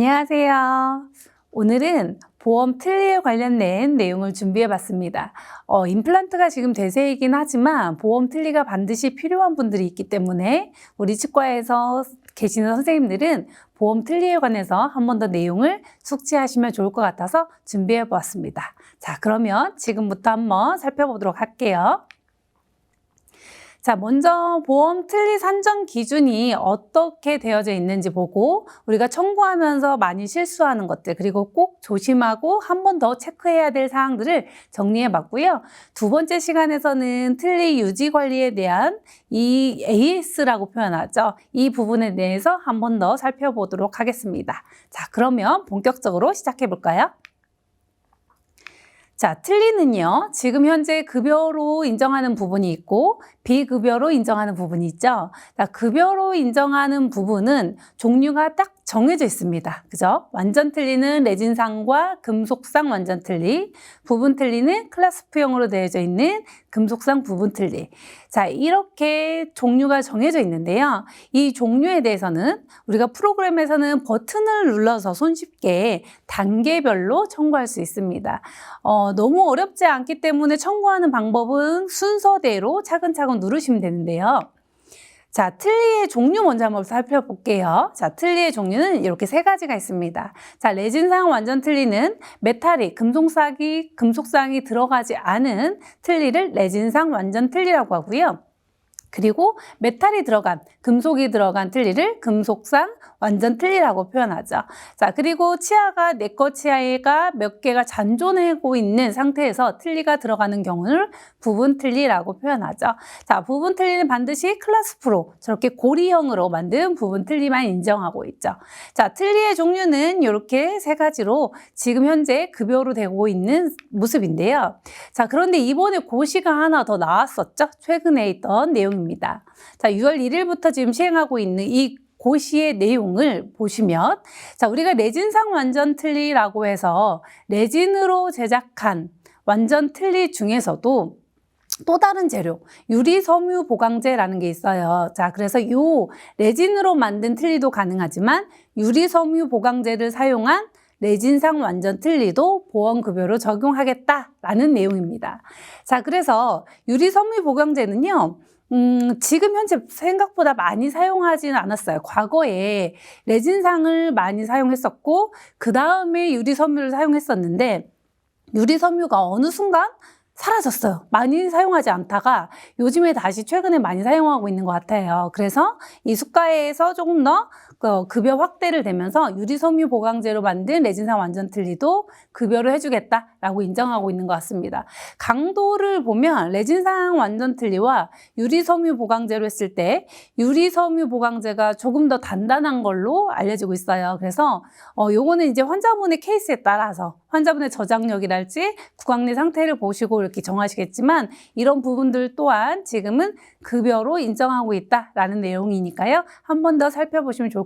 안녕하세요. 오늘은 보험 틀리에 관련된 내용을 준비해 봤습니다. 어, 임플란트가 지금 대세이긴 하지만 보험 틀리가 반드시 필요한 분들이 있기 때문에 우리 치과에서 계시는 선생님들은 보험 틀리에 관해서 한 번 더 내용을 숙지하시면 좋을 것 같아서 준비해 보았습니다. 자, 그러면 지금부터 한번 살펴보도록 할게요. 자, 먼저 보험 틀리 산정 기준이 어떻게 되어져 있는지 보고 우리가 청구하면서 많이 실수하는 것들 그리고 꼭 조심하고 한 번 더 체크해야 될 사항들을 정리해 봤고요. 두 번째 시간에서는 틀리 유지 관리에 대한 이 AS라고 표현하죠. 이 부분에 대해서 한 번 더 살펴보도록 하겠습니다. 자, 그러면 본격적으로 시작해 볼까요? 자, 틀리는요, 지금 현재 급여로 인정하는 부분이 있고, 비급여로 인정하는 부분이 있죠. 자, 급여로 인정하는 부분은 종류가 딱 정해져 있습니다. 그죠? 완전 틀리는 레진상과 금속상 완전 틀리, 부분 틀리는 클라스프형으로 되어져 있는 금속상 부분 틀리. 자, 이렇게 종류가 정해져 있는데요. 이 종류에 대해서는 우리가 프로그램에서는 버튼을 눌러서 손쉽게 단계별로 청구할 수 있습니다. 어, 너무 어렵지 않기 때문에 청구하는 방법은 순서대로 차근차근 누르시면 되는데요. 자, 틀리의 종류 먼저 한번 살펴볼게요. 자, 틀리의 종류는 이렇게 세 가지가 있습니다. 자, 레진상 완전 틀리는 메탈이, 금속상이, 금속상이 들어가지 않은 틀리를 레진상 완전 틀리라고 하고요. 그리고 메탈이 들어간, 금속이 들어간 틀니를 금속상 완전 틀니라고 표현하죠. 자, 그리고 치아가 내꺼 치아가 몇 개가 잔존하고 있는 상태에서 틀니가 들어가는 경우를 부분 틀니라고 표현하죠. 자, 부분 틀니는 반드시 클라스 프로, 저렇게 고리형으로 만든 부분 틀니만 인정하고 있죠. 자, 틀니의 종류는 이렇게 세 가지로 지금 현재 급여로 되고 있는 모습인데요. 자, 그런데 이번에 고시가 하나 더 나왔었죠. 최근에 있던 내용입니다. 내용입니다. 자, 6월 1일부터 지금 시행하고 있는 이 고시의 내용을 보시면 자, 우리가 레진상 완전 틀리라고 해서 레진으로 제작한 완전 틀리 중에서도 또 다른 재료, 유리 섬유 보강제라는 게 있어요. 자, 그래서 이 레진으로 만든 틀리도 가능하지만 유리 섬유 보강제를 사용한 레진상 완전 틀리도 보험급여로 적용하겠다라는 내용입니다. 자, 그래서 유리 섬유 보강제는요, 음, 지금 현재 생각보다 많이 사용하지는 않았어요. 과거에 레진상을 많이 사용했었고, 그 다음에 유리섬유를 사용했었는데, 유리섬유가 어느 순간 사라졌어요. 많이 사용하지 않다가 요즘에 다시 최근에 많이 사용하고 있는 것 같아요. 그래서 이 수가에서 조금 더그 급여 확대를 되면서 유리섬유 보강제로 만든 레진상 완전 틀리도 급여를 해주겠다라고 인정하고 있는 것 같습니다. 강도를 보면 레진상 완전 틀리와 유리섬유 보강제로 했을 때 유리섬유 보강제가 조금 더 단단한 걸로 알려지고 있어요. 그래서 어, 요거는 이제 환자분의 케이스에 따라서 환자분의 저장력이랄지 구강 내 상태를 보시고 이렇게 정하시겠지만 이런 부분들 또한 지금은 급여로 인정하고 있다라는 내용이니까요. 한 번 더 살펴보시면 좋을 것 같습니다.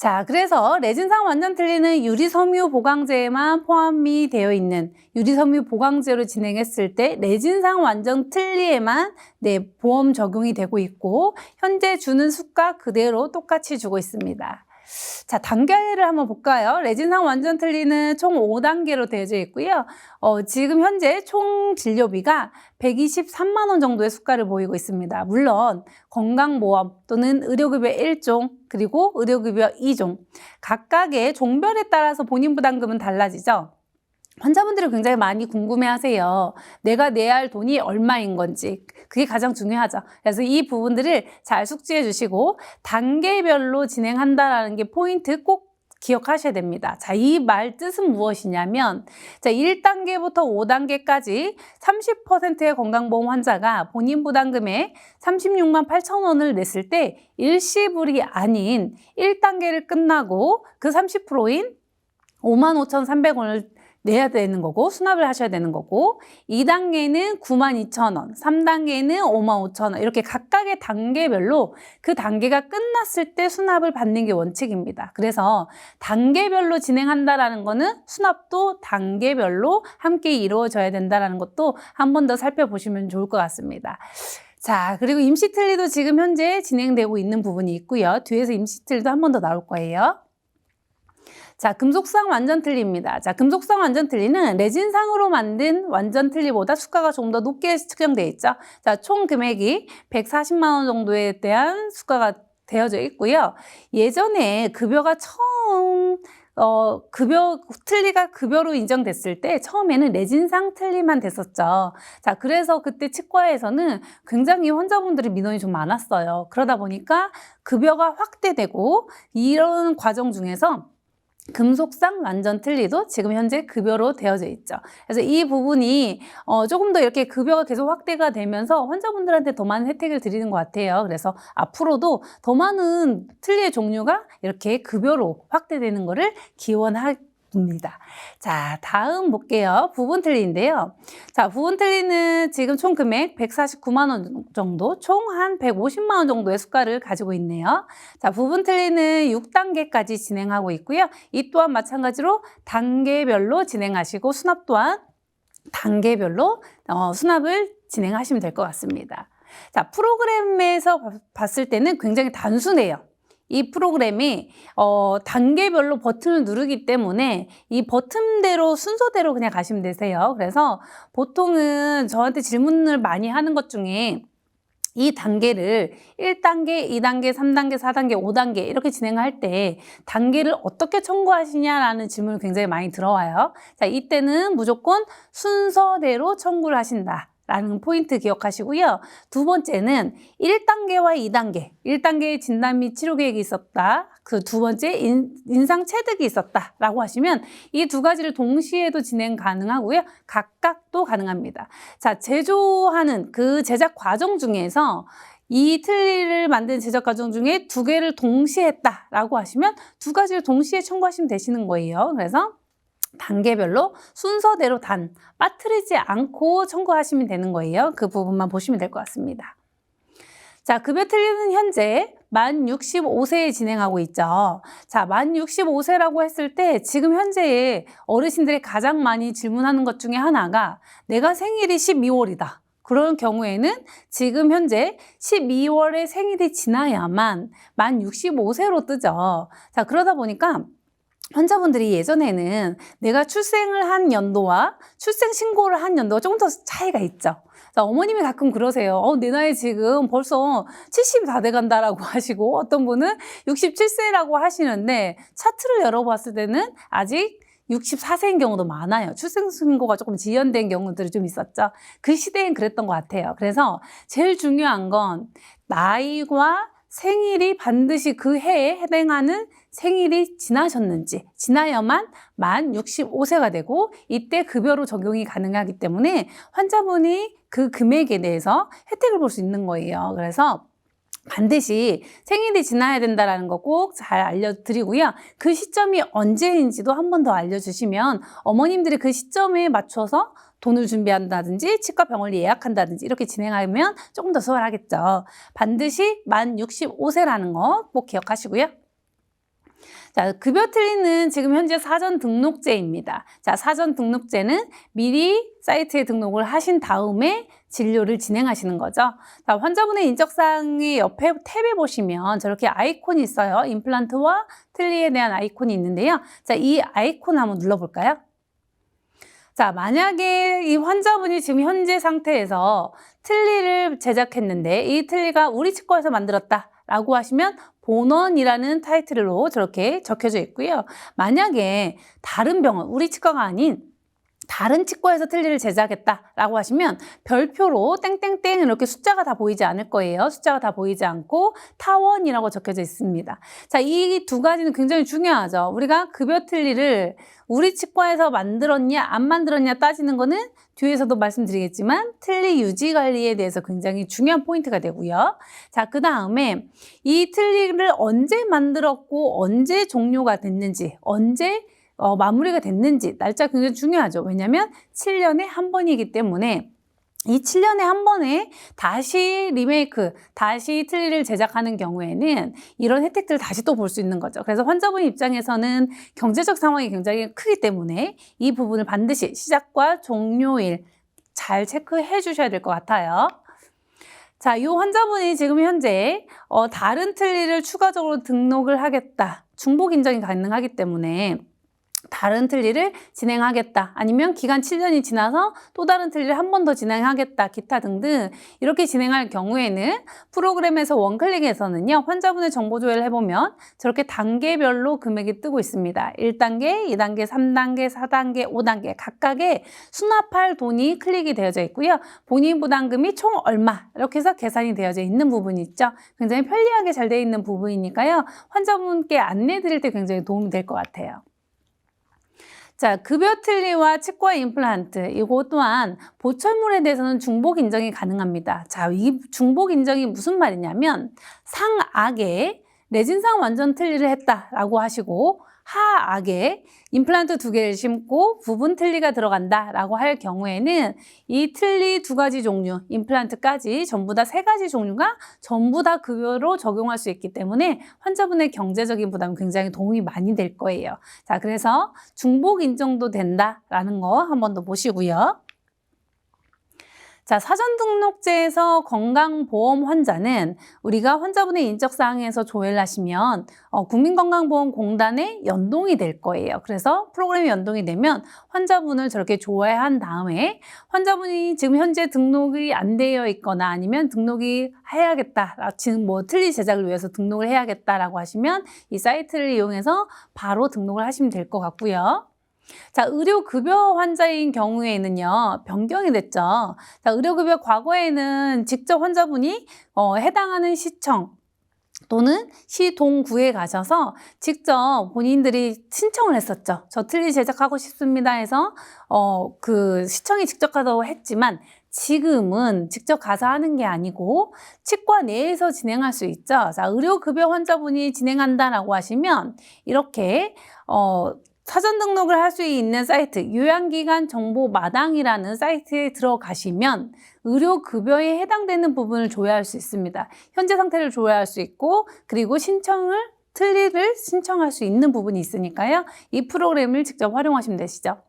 자, 그래서 레진상 완전 틀리는 유리섬유 보강제에만 포함이 되어 있는 유리섬유 보강제로 진행했을 때 레진상 완전 틀리에만 네, 보험 적용이 되고 있고 현재 주는 수가 그대로 똑같이 주고 있습니다. 자, 단계를 한번 볼까요? 레진상 완전 틀리는 총 5단계로 되어져 있고요. 어, 지금 현재 총 진료비가 123만 원 정도의 수가를 보이고 있습니다. 물론 건강보험 또는 의료급여 1종 그리고 의료급여 2종 각각의 종별에 따라서 본인 부담금은 달라지죠. 환자분들이 굉장히 많이 궁금해 하세요. 내가 내야 할 돈이 얼마인 건지. 그게 가장 중요하죠. 그래서 이 부분들을 잘 숙지해 주시고 단계별로 진행한다라는 게 포인트 꼭 기억하셔야 됩니다. 자, 이 말 뜻은 무엇이냐면, 자, 1단계부터 5단계까지 30%의 건강보험 환자가 본인 부담금에 36만 8천 원을 냈을 때 일시불이 아닌 1단계를 끝나고 그 30%인 5만 5,300원을 내야 되는 거고 수납을 하셔야 되는 거고 2단계는 92,000원, 3단계는 55,000원 이렇게 각각의 단계별로 그 단계가 끝났을 때 수납을 받는 게 원칙입니다. 그래서 단계별로 진행한다라는 거는 수납도 단계별로 함께 이루어져야 된다라는 것도 한 번 더 살펴보시면 좋을 것 같습니다. 자, 그리고 임시 틀리도 지금 현재 진행되고 있는 부분이 있고요. 뒤에서 임시 틀리도 한 번 더 나올 거예요. 자, 금속상 완전 틀리입니다. 자, 금속상 완전 틀리는 레진상으로 만든 완전 틀리보다 수가가 조금 더 높게 측정되어 있죠. 자, 총 금액이 140만 원 정도에 대한 수가가 되어져 있고요. 예전에 급여가 처음 어, 급여, 틀리가 급여로 인정됐을 때 처음에는 레진상 틀리만 됐었죠. 자, 그래서 그때 치과에서는 굉장히 환자분들이 민원이 좀 많았어요. 그러다 보니까 급여가 확대되고 이런 과정 중에서 금속상 완전 틀리도 지금 현재 급여로 되어져 있죠. 그래서 이 부분이 어, 조금 더 이렇게 급여가 계속 확대가 되면서 환자분들한테 더 많은 혜택을 드리는 것 같아요. 그래서 앞으로도 더 많은 틀리의 종류가 이렇게 급여로 확대되는 것을 기원할 입니다. 자, 다음 볼게요. 부분 틀리인데요. 자, 부분 틀리는 지금 총 금액 149만 원 정도, 총 한 150만 원 정도의 수가를 가지고 있네요. 자, 부분 틀리는 6단계까지 진행하고 있고요. 이 또한 마찬가지로 단계별로 진행하시고 수납 또한 단계별로 어, 수납을 진행하시면 될 것 같습니다. 자, 프로그램에서 봤을 때는 굉장히 단순해요. 이 프로그램이 어, 단계별로 버튼을 누르기 때문에 이 버튼대로 순서대로 그냥 가시면 되세요. 그래서 보통은 저한테 질문을 많이 하는 것 중에 이 단계를 1단계, 2단계, 3단계, 4단계, 5단계 이렇게 진행할 때 단계를 어떻게 청구하시냐라는 질문을 굉장히 많이 들어와요. 자, 이때는 무조건 순서대로 청구를 하신다. 라는 포인트 기억하시고요. 두 번째는 1단계와 2단계. 1단계 진단 및 치료 계획이 있었다. 그 두 번째 인, 인상 체득이 있었다. 라고 하시면 이 두 가지를 동시에도 진행 가능하고요. 각각 도 가능합니다. 자, 제조하는 그 제작 과정 중에서 이 틀니를 만든 제작 과정 중에 두 개를 동시에 했다라고 하시면 두 가지를 동시에 청구하시면 되시는 거예요. 그래서 단계별로 순서대로 단 빠뜨리지 않고 청구하시면 되는 거예요. 그 부분만 보시면 될 것 같습니다. 자, 급여 틀리는 현재 만 65세에 진행하고 있죠. 자, 만 65세라고 했을 때 지금 현재 어르신들이 가장 많이 질문하는 것 중에 하나가 내가 생일이 12월이다. 그런 경우에는 지금 현재 12월에 생일이 지나야만 만 65세로 뜨죠. 자, 그러다 보니까 환자분들이 예전에는 내가 출생을 한 연도와 출생 신고를 한 연도가 조금 더 차이가 있죠. 자, 어머님이 가끔 그러세요. 어, 내 나이 지금 벌써 70이 다 돼간다라고 하시고 어떤 분은 67세라고 하시는데 차트를 열어봤을 때는 아직 64세인 경우도 많아요. 출생신고가 조금 지연된 경우들이 좀 있었죠. 그 시대엔 그랬던 것 같아요. 그래서 제일 중요한 건 나이와 생일이 반드시 그 해에 해당하는 생일이 지나셨는지 지나야만 만 65세가 되고 이때 급여로 적용이 가능하기 때문에 환자분이 그 금액에 대해서 혜택을 볼 수 있는 거예요. 그래서 반드시 생일이 지나야 된다는 거 꼭 잘 알려드리고요. 그 시점이 언제인지도 한 번 더 알려주시면 어머님들이 그 시점에 맞춰서 돈을 준비한다든지 치과 병원을 예약한다든지 이렇게 진행하면 조금 더 수월하겠죠. 반드시 만 65세라는 거 꼭 기억하시고요. 자, 급여 틀리는 지금 현재 사전 등록제입니다. 자, 사전 등록제는 미리 사이트에 등록을 하신 다음에 진료를 진행하시는 거죠. 자, 환자분의 인적사항의 옆에 탭에 보시면 저렇게 아이콘이 있어요. 임플란트와 틀리에 대한 아이콘이 있는데요. 자, 이 아이콘 한번 눌러볼까요? 자, 만약에 이 환자분이 지금 현재 상태에서 틀니를 제작했는데 이 틀니가 우리 치과에서 만들었다. 라고 하시면 본원이라는 타이틀로 저렇게 적혀져 있고요. 만약에 다른 병원, 우리 치과가 아닌 다른 치과에서 틀니를 제작했다라고 하시면 별표로 땡땡땡 이렇게 숫자가 다 보이지 않을 거예요. 숫자가 다 보이지 않고 타원이라고 적혀져 있습니다. 자, 이 두 가지는 굉장히 중요하죠. 우리가 급여 틀니를 우리 치과에서 만들었냐 안 만들었냐 따지는 거는 뒤에서도 말씀드리겠지만 틀니 유지 관리에 대해서 굉장히 중요한 포인트가 되고요. 자, 그 다음에 이 틀니를 언제 만들었고 언제 종료가 됐는지 언제 어, 마무리가 됐는지 날짜 굉장히 중요하죠. 왜냐하면 7년에 한 번이기 때문에 이 7년에 한 번에 다시 리메이크, 다시 틀니를 제작하는 경우에는 이런 혜택들을 다시 또 볼 수 있는 거죠. 그래서 환자분 입장에서는 경제적 상황이 굉장히 크기 때문에 이 부분을 반드시 시작과 종료일 잘 체크해 주셔야 될 것 같아요. 자, 이 환자분이 지금 현재 어, 다른 틀니를 추가적으로 등록을 하겠다. 중복 인정이 가능하기 때문에 다른 틀니를 진행하겠다. 아니면 기간 7년이 지나서 또 다른 틀니를 한 번 더 진행하겠다. 기타 등등 이렇게 진행할 경우에는 프로그램에서 원클릭에서는요. 환자분의 정보 조회를 해보면 저렇게 단계별로 금액이 뜨고 있습니다. 1단계, 2단계, 3단계, 4단계, 5단계 각각의 수납할 돈이 클릭이 되어져 있고요. 본인 부담금이 총 얼마 이렇게 해서 계산이 되어져 있는 부분이 있죠. 굉장히 편리하게 잘 되어 있는 부분이니까요. 환자분께 안내 드릴 때 굉장히 도움이 될 것 같아요. 자, 급여 틀니와 치과 임플란트 이거 또한 보철물에 대해서는 중복 인정이 가능합니다. 자, 이 중복 인정이 무슨 말이냐면 상악에 레진상 완전 틀니를 했다라고 하시고 하악에 임플란트 두 개를 심고 부분 틀니가 들어간다라고 할 경우에는 이 틀니 두 가지 종류, 임플란트까지 전부 다 세 가지 종류가 전부 다 급여로 적용할 수 있기 때문에 환자분의 경제적인 부담 굉장히 도움이 많이 될 거예요. 자, 그래서 중복 인정도 된다라는 거 한 번 더 보시고요. 자, 사전 등록제에서 건강보험 환자는 우리가 환자분의 인적사항에서 조회를 하시면 어, 국민건강보험공단에 연동이 될 거예요. 그래서 프로그램이 연동이 되면 환자분을 저렇게 조회한 다음에 환자분이 지금 현재 등록이 안 되어 있거나 아니면 등록이 해야겠다. 아, 지금 뭐 틀리 제작을 위해서 등록을 해야겠다라고 하시면 이 사이트를 이용해서 바로 등록을 하시면 될 것 같고요. 자, 의료급여 환자인 경우에는요, 변경이 됐죠. 자, 의료급여 과거에는 직접 환자분이 어, 해당하는 시청, 또는 시동구에 가셔서 직접 본인들이 신청을 했었죠. 저 틀리 제작하고 싶습니다 해서 어, 그 시청이 직접 가서 했지만 지금은 직접 가서 하는 게 아니고 치과 내에서 진행할 수 있죠. 자, 의료급여 환자분이 진행한다라고 하시면 이렇게 어, 사전 등록을 할 수 있는 사이트 요양기관 정보 마당이라는 사이트에 들어가시면 의료급여에 해당되는 부분을 조회할 수 있습니다. 현재 상태를 조회할 수 있고 그리고 신청을 틀리를 신청할 수 있는 부분이 있으니까요. 이 프로그램을 직접 활용하시면 되시죠.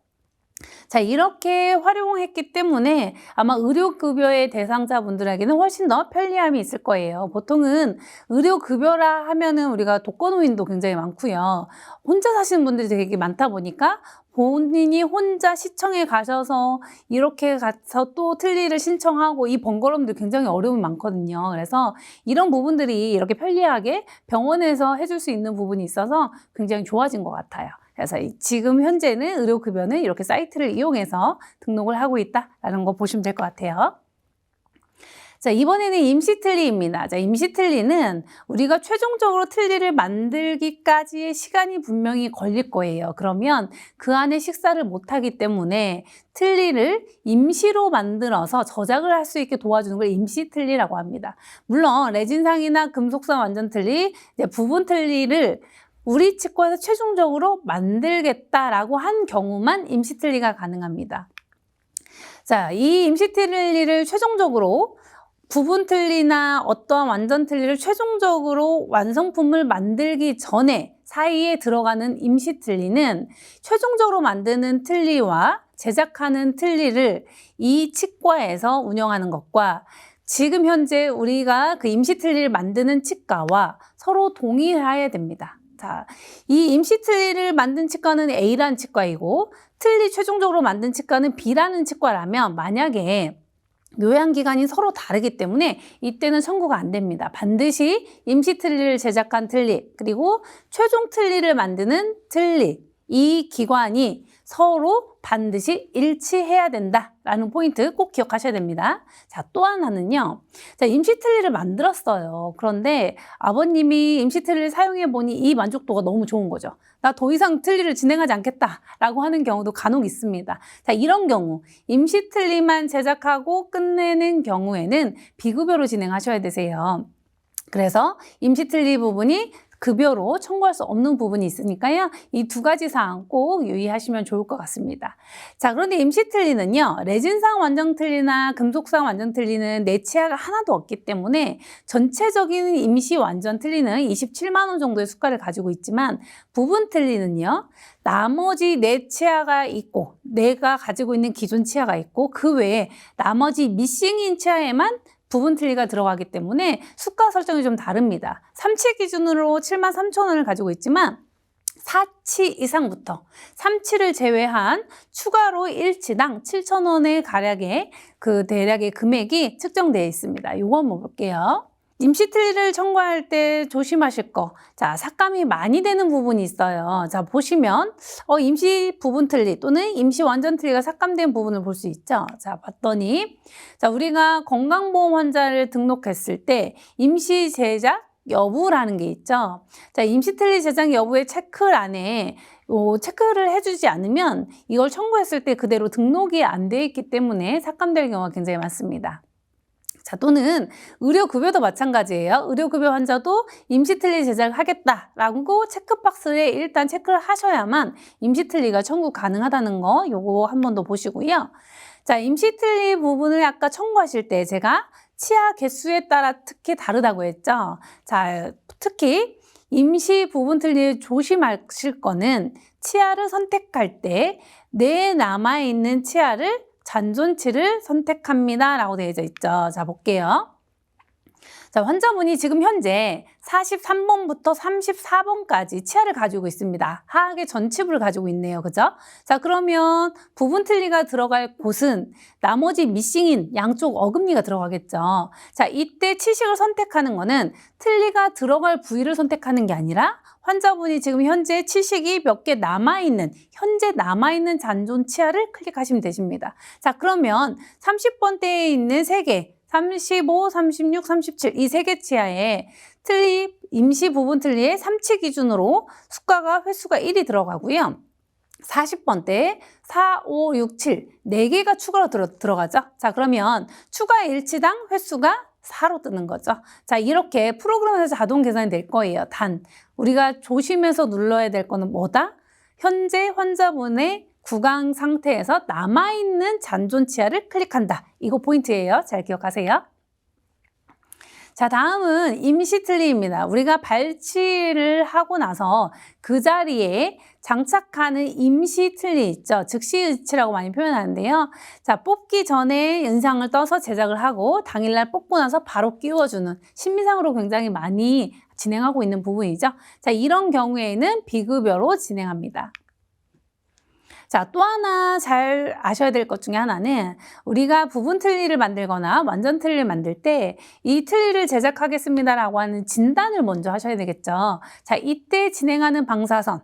자, 이렇게 활용했기 때문에 아마 의료급여의 대상자분들에게는 훨씬 더 편리함이 있을 거예요. 보통은 의료급여라 하면은 우리가 독거노인도 굉장히 많고요. 혼자 사시는 분들이 되게 많다 보니까 본인이 혼자 시청에 가셔서 이렇게 가서 또 틀니를 신청하고 이 번거로움들 굉장히 어려움이 많거든요. 그래서 이런 부분들이 이렇게 편리하게 병원에서 해줄 수 있는 부분이 있어서 굉장히 좋아진 것 같아요. 그래서 지금 현재는 의료급여는 이렇게 사이트를 이용해서 등록을 하고 있다라는 거 보시면 될 것 같아요. 자, 이번에는 임시틀리입니다. 자, 임시틀리는 우리가 최종적으로 틀리를 만들기까지의 시간이 분명히 걸릴 거예요. 그러면 그 안에 식사를 못하기 때문에 틀리를 임시로 만들어서 저작을 할 수 있게 도와주는 걸 임시틀리라고 합니다. 물론 레진상이나 금속상 완전 틀리, 부분 틀리를 우리 치과에서 최종적으로 만들겠다라고 한 경우만 임시틀리가 가능합니다. 자, 이 임시틀리를 최종적으로 부분 틀리나 어떠한 완전 틀리를 최종적으로 완성품을 만들기 전에 사이에 들어가는 임시 틀리는 최종적으로 만드는 틀리와 제작하는 틀리를 이 치과에서 운영하는 것과 지금 현재 우리가 그 임시 틀리를 만드는 치과와 서로 동의해야 됩니다. 자, 이 임시 틀니를 만든 치과는 A라는 치과이고 틀니 최종적으로 만든 치과는 B라는 치과라면 만약에 요양기관이 서로 다르기 때문에 이때는 청구가 안 됩니다. 반드시 임시 틀니를 제작한 틀니 그리고 최종 틀니를 만드는 틀니 이 기관이 서로 반드시 일치해야 된다라는 포인트 꼭 기억하셔야 됩니다. 자, 또 하나는요. 자, 임시틀리를 만들었어요. 그런데 아버님이 임시틀리를 사용해 보니 이 만족도가 너무 좋은 거죠. 나 더 이상 틀리를 진행하지 않겠다라고 하는 경우도 간혹 있습니다. 자, 이런 경우 임시틀리만 제작하고 끝내는 경우에는 비급여로 진행하셔야 되세요. 그래서 임시틀리 부분이 급여로 청구할 수 없는 부분이 있으니까요. 이 두 가지 사항 꼭 유의하시면 좋을 것 같습니다. 자, 그런데 임시 틀리는요. 레진상 완전 틀리나 금속상 완전 틀리는 내치아가 하나도 없기 때문에 전체적인 임시 완전 틀리는 27만 원 정도의 수가를 가지고 있지만 부분 틀리는요. 나머지 내 치아가 있고 내가 가지고 있는 기존 치아가 있고 그 외에 나머지 미싱인 치아에만 부분 틀리가 들어가기 때문에 수가 설정이 좀 다릅니다. 3치 기준으로 7만 3천 원을 가지고 있지만 4치 이상부터 3치를 제외한 추가로 1치당 7천 원의 가량의 그 대략의 금액이 측정되어 있습니다. 요거 한번 볼게요. 임시 틀리를 청구할 때 조심하실 거. 자, 삭감이 많이 되는 부분이 있어요. 자, 보시면 어, 임시 부분 틀리 또는 임시 완전 틀리가 삭감된 부분을 볼 수 있죠. 자, 봤더니 자, 우리가 건강보험 환자를 등록했을 때 임시 제작 여부라는 게 있죠. 자, 임시 틀리 제작 여부의 체크란에 요 체크를 해주지 않으면 이걸 청구했을 때 그대로 등록이 안 돼 있기 때문에 삭감될 경우가 굉장히 많습니다. 자, 또는 의료급여도 마찬가지예요. 의료급여 환자도 임시틀리 제작을 하겠다라고 체크박스에 일단 체크를 하셔야만 임시틀리가 청구 가능하다는 거 요거 한 번 더 보시고요. 자, 임시틀리 부분을 아까 청구하실 때 제가 치아 개수에 따라 특히 다르다고 했죠. 자, 특히 임시 부분 틀리 조심하실 거는 치아를 선택할 때 내 남아있는 치아를 잔존치를 선택합니다. 라고 되어 있죠. 자, 볼게요. 자, 환자분이 지금 현재 43번부터 34번까지 치아를 가지고 있습니다. 하악의 전치부를 가지고 있네요. 그죠? 자, 그러면 부분 틀리가 들어갈 곳은 나머지 미싱인 양쪽 어금니가 들어가겠죠. 자, 이때 치식을 선택하는 거는 틀리가 들어갈 부위를 선택하는 게 아니라 환자분이 지금 현재 치식이 몇 개 남아있는, 현재 남아있는 잔존 치아를 클릭하시면 되십니다. 자, 그러면 30번대에 있는 3개, 35, 36, 37 이 세 개 치아에 틀리 임시 부분 틀리의 3치 기준으로 수가가 횟수가 1이 들어가고요. 40번대 4, 5, 6, 7 4개가 추가로 들어, 들어가죠. 자 그러면 추가 일치당 횟수가 4로 뜨는 거죠. 자 이렇게 프로그램에서 자동 계산이 될 거예요. 단 우리가 조심해서 눌러야 될 거는 뭐다? 현재 환자분의 구강 상태에서 남아있는 잔존 치아를 클릭한다. 이거 포인트예요. 잘 기억하세요. 자, 다음은 임시 틀리입니다. 우리가 발치를 하고 나서 그 자리에 장착하는 임시 틀리 있죠. 즉시 의치라고 많이 표현하는데요. 자, 뽑기 전에 연상을 떠서 제작을 하고 당일날 뽑고 나서 바로 끼워주는 심미상으로 굉장히 많이 진행하고 있는 부분이죠. 자, 이런 경우에는 비급여로 진행합니다. 자, 또 하나 잘 아셔야 될 것 중에 하나는 우리가 부분 틀니를 만들거나 완전 틀니를 만들 때 이 틀니를 제작하겠습니다라고 하는 진단을 먼저 하셔야 되겠죠. 자, 이때 진행하는 방사선.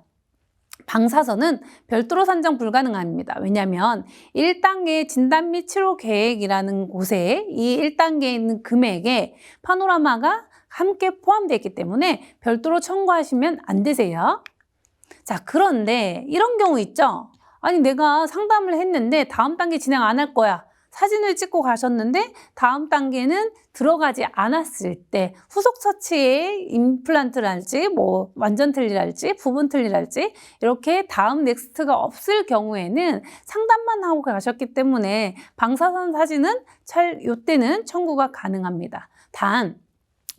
방사선은 별도로 산정 불가능합니다. 왜냐하면 1단계 진단 및 치료 계획이라는 곳에 이 1단계에 있는 금액에 파노라마가 함께 포함되어 있기 때문에 별도로 청구하시면 안 되세요. 자, 그런데 이런 경우 있죠? 아니, 내가 상담을 했는데 다음 단계 진행 안 할 거야. 사진을 찍고 가셨는데 다음 단계는 들어가지 않았을 때 후속 처치에 임플란트랄지 뭐 완전 틀리랄지 부분 틀리랄지 이렇게 다음 넥스트가 없을 경우에는 상담만 하고 가셨기 때문에 방사선 사진은 잘 요때는 청구가 가능합니다. 단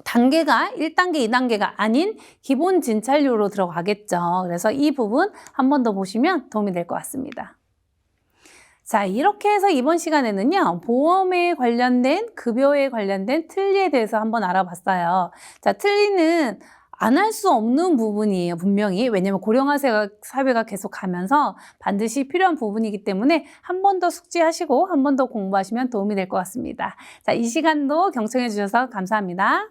단계가 1단계, 2단계가 아닌 기본 진찰료로 들어가겠죠. 그래서 이 부분 한 번 더 보시면 도움이 될 것 같습니다. 자, 이렇게 해서 이번 시간에는요, 보험에 관련된, 급여에 관련된 틀리에 대해서 한번 알아봤어요. 자, 틀리는 안할수 없는 부분이에요, 분명히. 왜냐면 고령화 사회가 계속 가면서 반드시 필요한 부분이기 때문에 한 번 더 숙지하시고 한 번 더 공부하시면 도움이 될 것 같습니다. 자, 이 시간도 경청해 주셔서 감사합니다.